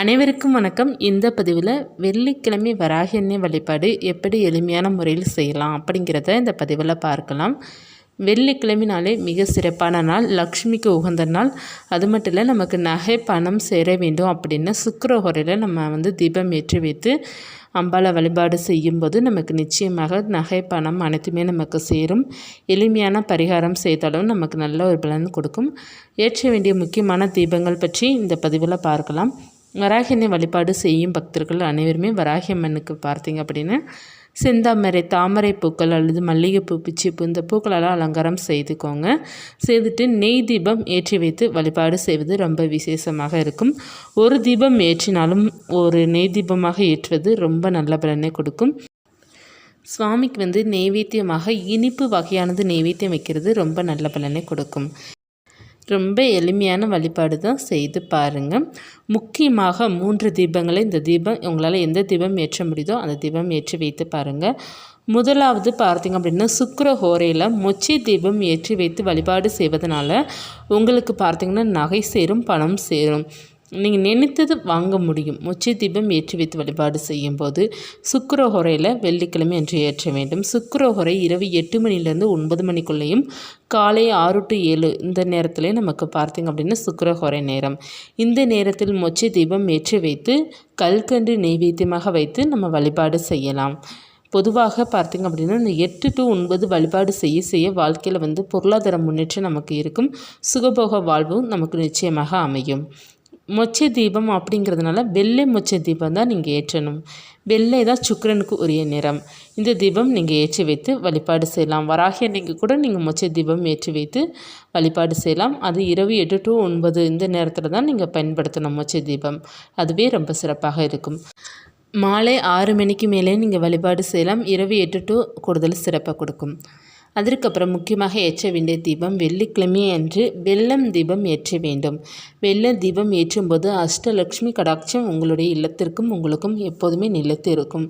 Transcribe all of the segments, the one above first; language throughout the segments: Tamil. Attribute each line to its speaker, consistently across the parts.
Speaker 1: அனைவருக்கும் வணக்கம். இந்த பதிவில் வெள்ளிக்கிழமை வராக எண்ணெய் வழிபாடு எப்படி எளிமையான முறையில் செய்யலாம் அப்படிங்கிறத இந்த பதிவில் பார்க்கலாம். வெள்ளிக்கிழமைனாலே மிக சிறப்பான நாள் லக்ஷ்மிக்கு உகந்த நாள். அது மட்டும் இல்லை நமக்கு நகை பணம் சேர வேண்டும் அப்படின்னு சுக்கரஹோரையில் நம்ம வந்து தீபம் ஏற்றி வைத்து அம்பாலை வழிபாடு செய்யும்போது நமக்கு நிச்சயமாக நகை பணம் அனைத்துமே நமக்கு சேரும். எளிமையான பரிகாரம் செய்தாலும் நமக்கு நல்ல ஒரு பலன் கொடுக்கும். ஏற்ற வேண்டிய முக்கியமான தீபங்கள் பற்றி இந்த பதிவில் பார்க்கலாம். வராகியனை வழிபாடு செய்யும் பக்தர்கள் அனைவருமே வராகி அம்மனுக்கு பார்த்தீங்க அப்படின்னா செந்தாமரை தாமரை பூக்கள் அல்லது மல்லிகைப்பூ பிச்சிப்பூ இந்த பூக்களெல்லாம் அலங்காரம் செய்துக்கோங்க. செய்துட்டு நெய் தீபம் ஏற்றி வைத்து வழிபாடு செய்வது ரொம்ப விசேஷமாக இருக்கும். ஒரு தீபம் ஏற்றினாலும் ஒரு நெய் தீபமாக ஏற்றுவது ரொம்ப நல்ல பலனை கொடுக்கும். சுவாமிக்கு வந்து நெய்வேத்தியமாக இனிப்பு வகையானது நெய்வேத்தியம் வைக்கிறது ரொம்ப நல்ல பலனை கொடுக்கும். ரொம்ப எளிமையான வழிபாடு தான் செய்து பாருங்கள் முக்கியமாக மூன்று தீபங்களை இந்த தீபம் உங்களால் எந்த தீபம் ஏற்ற முடியுதோ அந்த தீபம் ஏற்றி வைத்து பாருங்கள் முதலாவது பார்த்திங்க அப்படின்னா சுக்கர ஹோரையில் மொச்சி தீபம் ஏற்றி வைத்து வழிபாடு செய்வதனால உங்களுக்கு பார்த்திங்கன்னா நகை சேரும் பணம் சேரும். நீங்கள் நினைத்தது வாங்க முடியும். முச்சி தீபம் ஏற்றி வைத்து வழிபாடு செய்யும் போது சுக்கரஹொரையில் வெள்ளிக்கிழமை அன்று ஏற்ற வேண்டும். சுக்கரஹொரை இரவு எட்டு மணிலேருந்து ஒன்பது மணிக்குள்ளேயும் காலை ஆறு டு ஏழு இந்த நேரத்திலே நமக்கு பார்த்திங்க அப்படின்னா சுக்கரஹொரை நேரம். இந்த நேரத்தில் மொச்சை தீபம் ஏற்றி வைத்து கல்கண்டு நெய்வேத்தியமாக வைத்து நம்ம வழிபாடு செய்யலாம். பொதுவாக பார்த்திங்க அப்படின்னா இந்த எட்டு டு ஒன்பது வழிபாடு செய்ய செய்ய வாழ்க்கையில் வந்து பொருளாதார முன்னேற்றம் நமக்கு இருக்கும். சுகபோக வாழ்வும் நமக்கு நிச்சயமாக அமையும். மொச்சை தீபம் அப்படிங்கிறதுனால வெள்ளை மொச்சை தீபம் தான் நீங்கள் ஏற்றணும். வெள்ளை தான் சுக்கரனுக்கு உரிய நிறம். இந்த தீபம் நீங்கள் ஏற்றி வைத்து வழிபாடு செய்யலாம். வராகிய நீங்கள் கூட நீங்கள் மொச்சை தீபம் ஏற்றி வைத்து வழிபாடு செய்யலாம். அது இரவு எட்டு டு ஒன்பது இந்த நேரத்தில் தான் நீங்கள் பயன்படுத்தணும் மொச்சை தீபம் அதுவே ரொம்ப சிறப்பாக இருக்கும். மாலை ஆறு மணிக்கு மேலே நீங்கள் வழிபாடு செய்யலாம். இரவு எட்டு டு கூடுதல் சிறப்பாக கொடுக்கும். அதற்கப்புறம் முக்கியமாக ஏற்ற வேண்டிய தீபம் வெள்ளிக்கிழமை அன்று வெள்ளம் தீபம் ஏற்ற வேண்டும். வெள்ள தீபம் ஏற்றும்போது அஷ்டலக்ஷ்மி கடாட்சம் உங்களுடைய இல்லத்திற்கும் உங்களுக்கும் எப்போதுமே நிலத்து இருக்கும்.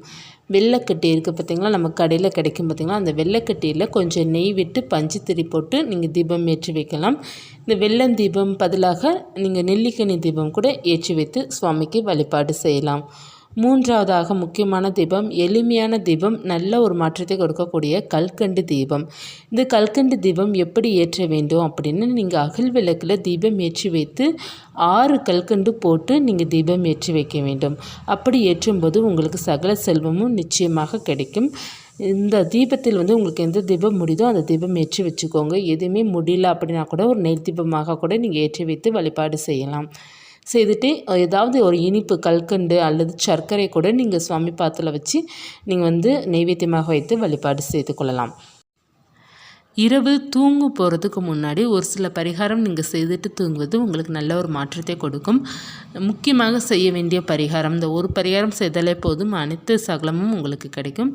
Speaker 1: வெள்ளைக்கட்டி இருக்குது பார்த்திங்களா நம்ம கடையில் கிடைக்கும் பார்த்திங்களா அந்த வெள்ளைக்கட்டியில் கொஞ்சம் நெய் விட்டு பஞ்சு திரி போட்டு நீங்கள் தீபம் ஏற்றி வைக்கலாம். இந்த வெள்ளம் தீபம் பதிலாக நீங்கள் நெல்லிக்கனி தீபம் கூட ஏற்றி வைத்து சுவாமிக்கு வழிபாடு செய்யலாம். மூன்றாவதாக முக்கியமான தீபம் எளிமையான தீபம் நல்ல ஒரு மாற்றத்தை கொடுக்கக்கூடிய கல்கண்டு தீபம். இந்த கல்கண்டு தீபம் எப்படி ஏற்ற வேண்டும் அப்படின்னு நீங்கள் அகல் விளக்கில் தீபம் ஏற்றி வைத்து ஆறு கல்கண்டு போட்டு நீங்கள் தீபம் ஏற்றி வைக்க வேண்டும். அப்படி ஏற்றும்போது உங்களுக்கு சகல செல்வமும் நிச்சயமாக கிடைக்கும். இந்த தீபத்தில் வந்து உங்களுக்கு எந்த தீபம் முடியுதோ அந்த தீபம் ஏற்றி வச்சுக்கோங்க. எதுவுமே முடியல அப்படின்னா கூட ஒரு நெய் தீபமாக கூட நீங்கள் ஏற்றி வைத்து வழிபாடு செய்யலாம். செய்துட்டு ஏதாவது ஒரு இனிப்பு கல்கண்டு அல்லது சர்க்கரை கூட நீங்கள் சுவாமி பாத்தில் வச்சு நீங்கள் வந்து நைவேத்தியமாக வைத்து வழிபாடு செய்து கொள்ளலாம். இரவு தூங்க போகிறதுக்கு முன்னாடி ஒரு சில பரிகாரம் நீங்கள் செய்துட்டு தூங்குவது உங்களுக்கு நல்ல ஒரு மாற்றத்தை கொடுக்கும். முக்கியமாக செய்ய வேண்டிய பரிகாரம் இந்த ஒரு பரிகாரம் செய்தாலே போதும் அனைத்து சகலமும் உங்களுக்கு கிடைக்கும்.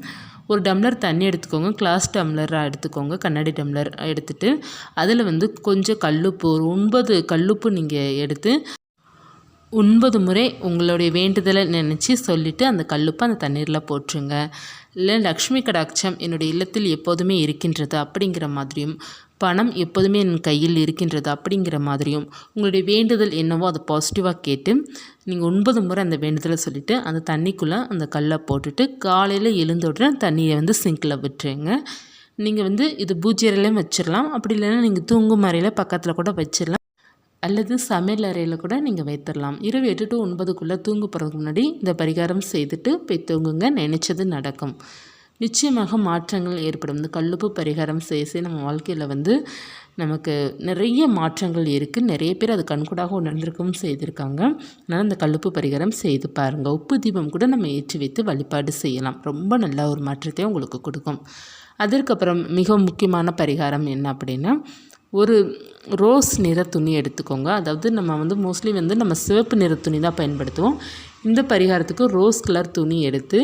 Speaker 1: ஒரு டம்ளர் தண்ணி எடுத்துக்கோங்க கிளாஸ் டம்ளராக எடுத்துக்கோங்க கண்ணாடி டம்ளர் எடுத்துகிட்டு அதில் வந்து கொஞ்சம் கல்லுப்பு ஒரு ஒன்பது கல்லுப்பு நீங்கள் எடுத்து ஒன்பது முறை உங்களுடைய வேண்டுதலை நினச்சி சொல்லிவிட்டு அந்த கல்லுப்பை அந்த தண்ணீரில் போட்டுருங்க. இல்லை லக்ஷ்மி கடாட்சம் என்னுடைய இல்லத்தில் எப்போதுமே இருக்கின்றது அப்படிங்கிற மாதிரியும் பணம் எப்போதுமே என் கையில் இருக்கின்றது அப்படிங்கிற மாதிரியும் உங்களுடைய வேண்டுதல் என்னவோ அதை பாசிட்டிவாக கேட்டு நீங்கள் ஒன்பது முறை அந்த வேண்டுதலை சொல்லிவிட்டு அந்த தண்ணிக்குள்ளே அந்த கல்லை போட்டுட்டு காலையில் எழுந்த தண்ணியை வந்து சிங்கில் விட்டுருங்க. நீங்கள் வந்து இது பூஜை வச்சிடலாம் அப்படி இல்லைன்னா நீங்கள் தூங்கும் அறையில் பக்கத்தில் கூட வச்சிடலாம் அல்லது சமையல் அறையில் கூட நீங்கள் வைத்திடலாம் இரவு எட்டு டு ஒன்பதுக்குள்ளே தூங்க போகிறதுக்கு முன்னாடி இந்த பரிகாரம் செய்துட்டு போய் தூங்குங்க. நினச்சது நடக்கும். நிச்சயமாக மாற்றங்கள் ஏற்படும். இந்த கல்லுப்பு பரிகாரம் செய்ய செய்ய நம்ம வாழ்க்கையில் வந்து நமக்கு நிறைய மாற்றங்கள் இருக்குது நிறைய பேர் அது கண்கூடாக உணர்ந்திருக்கவும் செய்திருக்காங்க. அதனால் இந்த கல்லுப்பு பரிகாரம் செய்து பாருங்கள் உப்பு தீபம் கூட நம்ம ஏற்றி வைத்து வழிபாடு செய்யலாம். ரொம்ப நல்ல ஒரு மாற்றத்தை உங்களுக்கு கொடுக்கும். அதற்கப்புறம் மிக முக்கியமான பரிகாரம் என்ன அப்படின்னா ஒரு ரோஸ் நிற துணி எடுத்துக்கோங்க. அதாவது நம்ம வந்து மோஸ்ட்லி வந்து நம்ம சிவப்பு நிற துணி தான் பயன்படுத்துவோம். இந்த பரிகாரத்துக்கு ரோஸ் கலர் துணி எடுத்து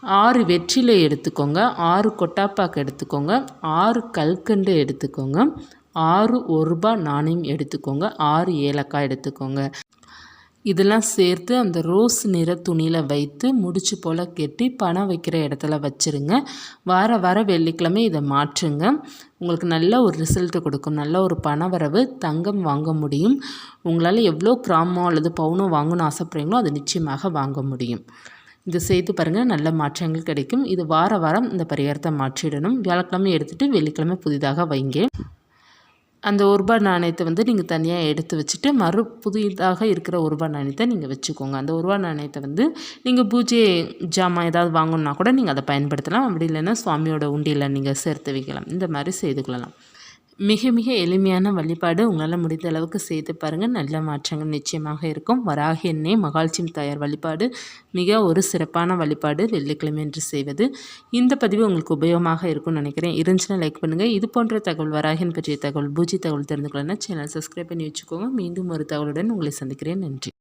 Speaker 1: ஆறு வெற்றிலை எடுத்துக்கோங்க. ஆறு கொட்டாப்பாக்கு எடுத்துக்கோங்க. ஆறு கல்கண்டு எடுத்துக்கோங்க. ஆறு ஒரு ரூபா நாணயம் எடுத்துக்கோங்க. ஆறு ஏலக்காய் எடுத்துக்கோங்க. இதெல்லாம் சேர்த்து அந்த ரோஸ் நிற துணியில் வைத்து முடிச்சு போல் கட்டி பணம் வைக்கிற இடத்துல வச்சுருங்க. வார வாரம் வெள்ளிக்கிழமை இதை மாற்றுங்க. உங்களுக்கு நல்ல ஒரு ரிசல்ட்டு கொடுக்கும். நல்ல ஒரு பண வரவு தங்கம் வாங்க முடியும். உங்களால் எவ்வளோ கிராமோ அல்லது பவுனோ வாங்கணும்னு ஆசைப்படுறீங்களோ அது நிச்சயமாக வாங்க முடியும். இது செய்து பாருங்கள் நல்ல மாற்றங்கள் கிடைக்கும். இது வார வாரம் இந்த பரிகாரத்தை மாற்றிடணும். வியாழக்கிழமை எடுத்துகிட்டு வெள்ளிக்கிழமை புதிதாக வைங்க. அந்த ஒரு ரூபாய் நாணயத்தை வந்து நீங்கள் தனியாக எடுத்து வச்சுட்டு மறு புதிதாக இருக்கிற ஒரு ரூபாய் நாணயத்தை நீங்கள் வச்சுக்கோங்க. அந்த ஒரு ரூபாய் நாணயத்தை வந்து நீங்கள் பூஜை ஜாமான் ஏதாவது வாங்கணுன்னா கூட நீங்கள் அதை பயன்படுத்தலாம். அப்படி இல்லைன்னா சுவாமியோட உண்டியில் நீங்கள் சேர்த்து வைக்கலாம். இந்த மாதிரி செய்து கொள்ளலாம். மிக மிக எளிமையான வழிபாடு உங்களால் முடிந்த அளவுக்கு செய்து பாருங்கள் நல்ல மாற்றங்கள் நிச்சயமாக இருக்கும். வராகி எண்ணெய் மகாலட்சுமி தாயார் வழிபாடு மிக ஒரு சிறப்பான வழிபாடு வெள்ளிக்கிழமை என்று செய்வது. இந்த பதிவு உங்களுக்கு உபயோகமாக இருக்கும்னு நினைக்கிறேன். இருந்துச்சுன்னா லைக் பண்ணுங்கள் இது போன்ற தகவல் வராகின் பற்றிய தகவல் பூஜை தகவல் தெரிந்து கொள்ளணும் சேனல் சப்ஸ்கிரைப் பண்ணி வச்சுக்கோங்க. மீண்டும் ஒரு தகவலுடன் உங்களை சந்திக்கிறேன். நன்றி.